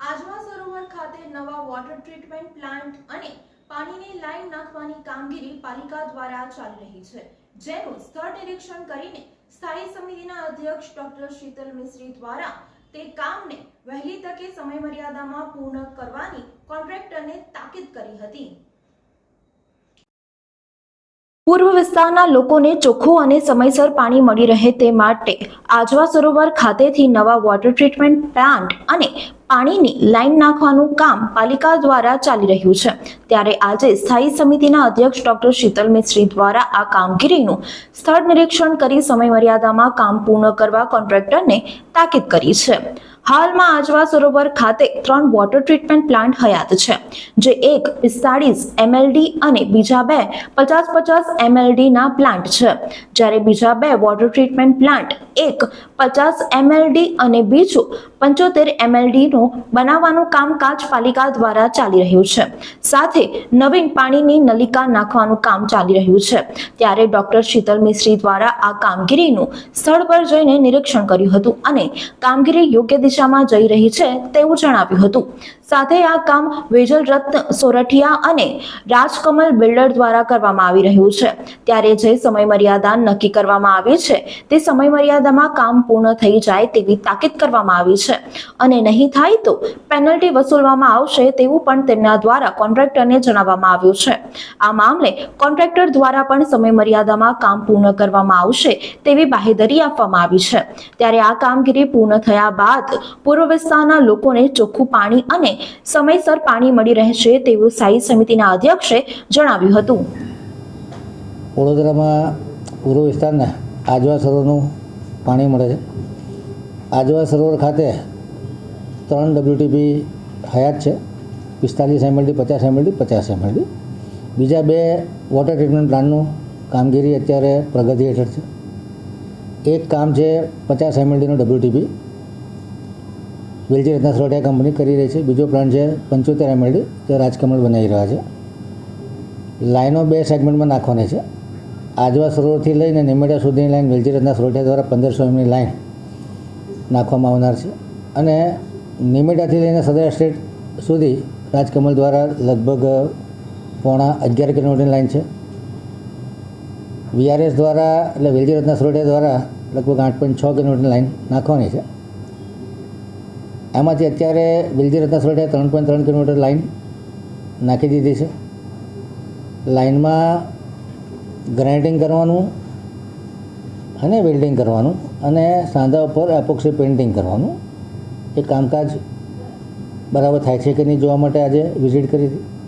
આજવા સરોવર ખાતે નવા water treatment plant અને પાણીની લાઈન નાખવાની કામગીરી પાલિકા દ્વારા ચાલી રહી છે. જેનું સ્થળ નિરીક્ષણ કરીને સ્થાયી સમિતિના અધ્યક્ષ ડોક્ટર શીતલ મિશ્રી દ્વારા તે કામને વહેલી તકે સમયમર્યાદામાં પૂર્ણ કરવાની કોન્ટ્રાક્ટરને તાકીદ કરી હતી. પૂર્વ વિસ્તારના લોકોને ચોખ્ખું અને સમયસર પાણી મળી રહે તે માટે આજવા સરોવર ખાતેથી નવા વોટર ટ્રીટમેન્ટ પ્લાન્ટ અને પાણીની લાઈન નાખવાનું કામ પાલિકા દ્વારા ચાલી રહ્યું છે. ત્યારે આજે સ્થાયી સમિતિના અધ્યક્ષ ડોક્ટર શીતલ મિસ્ત્રી દ્વારા આ કામગીરીનું સ્થળ નિરીક્ષણ કરી સમયમર્યાદામાં કામ પૂર્ણ કરવા કોન્ટ્રાક્ટરને તાકીદ કરી છે. હાલમાં આજવા સરોવર ખાતે ત્રણ વોટર ટ્રીટમેન્ટ પ્લાન્ટ હયાત છે, જે એક પિસ્તાળીસ એમએલડી અને બીજા બે પચાસ પચાસ એમએલડીના પ્લાન્ટ છે. જ્યારે બીજા બે વોટર ટ્રીટમેન્ટ પ્લાન્ટ એક પચાસ એમએલડી અને બીજું પંચોતેર એમએલડીનું બનાવવાનું કામકાજ પાલિકા દ્વારા ચાલી રહ્યું છે. સાથે નવીન પાણીની નલિકા નાખવાનું કામ ચાલી રહ્યું છે. ત્યારે ડોક્ટર શીતલ મિશ્રી દ્વારા આ કામગીરીનું સ્થળ પર જઈને નિરીક્ષણ કર્યું હતું અને કામગીરી યોગ્ય દિશામાં જઈ રહી છે તેવું જણાવ્યું હતું. સાથે આ કામ વેજલ રત્ન સોરઠિયા અને રાજકમલ બિલ્ડર દ્વારા કરવામાં આવી રહ્યું છે. ત્યારે જે સમય મર્યાદા નક્કી કરવામાં આવી છે, તે સમય મર્યાદામાં કામ પૂર્ણ થઈ જાય તેવી તાકીદ કરવામાં આવી છે. અને નહીં થાય તો પેનલ્ટી વસૂલવામાં આવશે તેવું પણ તેમના દ્વારા કોન્ટ્રાક્ટરને જણાવવામાં આવ્યું છે. આ મામલે કોન્ટ્રાક્ટર દ્વારા પણ સમય મર્યાદામાં કામ પૂર્ણ કરવામાં આવશે તેવી બાહેધરી આપવામાં આવી છે. ત્યારે આ કામગીરી પૂર્ણ થયા બાદ પૂર્વ વિસ્તારના લોકોને ચોખ્ખું પાણી અને સમયસર પાણી મળી રહેશે તેવું સ્થાયી સમિતિના અધ્યક્ષે જણાવ્યું હતું. વડોદરામાં પૂર્વ વિસ્તારના આજવા સરોવરનું પાણી મળે છે. આજવા સરોવર ખાતે ત્રણ ડબ્લ્યુટીપી હયાત છે. પિસ્તાલીસ એમએલડી પચાસ એમએલડી પચાસ એમએલડી બીજા બે વોટર ટ્રીટમેન્ટ પ્લાન્ટનું કામગીરી અત્યારે પ્રગતિ હેઠળ છે. એક કામ છે પચાસ એમએલડીનું ડબ્લ્યુટીપી વેલજી રત્ના સરોટિયા કંપની કરી રહી છે, બીજો પ્લાન્ટ છે પંચોતેર એમએલડી જે રાજકમલ બનાવી રહ્યા છે. લાઈનો બે સેગમેન્ટમાં નાખવાની છે. આજવા સરોવરથી લઈને નિમેડા સુધીની લાઈન વેલજી રત્ના સરોટિયા દ્વારા પંદરસો એમની લાઈન નાખવામાં આવનાર છે. અને નિમેડાથી લઈને સદર સ્ટેટ સુધી રાજકમલ દ્વારા લગભગ પોણા અગિયાર કિલોમીટરની લાઈન છે. વીઆરએસ દ્વારા, એટલે વેલજી રત્ના સરોટિયા દ્વારા લગભગ આઠ પોઈન્ટ છ કિલોમીટરની લાઈન નાખવાની છે. એમાંથી અત્યારે વિલજી રત્ન સરોટિયા ત્રણ પોઈન્ટ ત્રણ કિલોમીટર લાઈન નાખી દીધી છે. લાઈનમાં ગ્રાઇન્ડિંગ કરવાનું અને વેલ્ડિંગ કરવાનું અને સાંધા ઉપર એપોક્સી પેઇન્ટિંગ કરવાનું. એ કામકાજ બરાબર થાય છે કે નહીં જોવા માટે આજે વિઝિટ કરી હતી.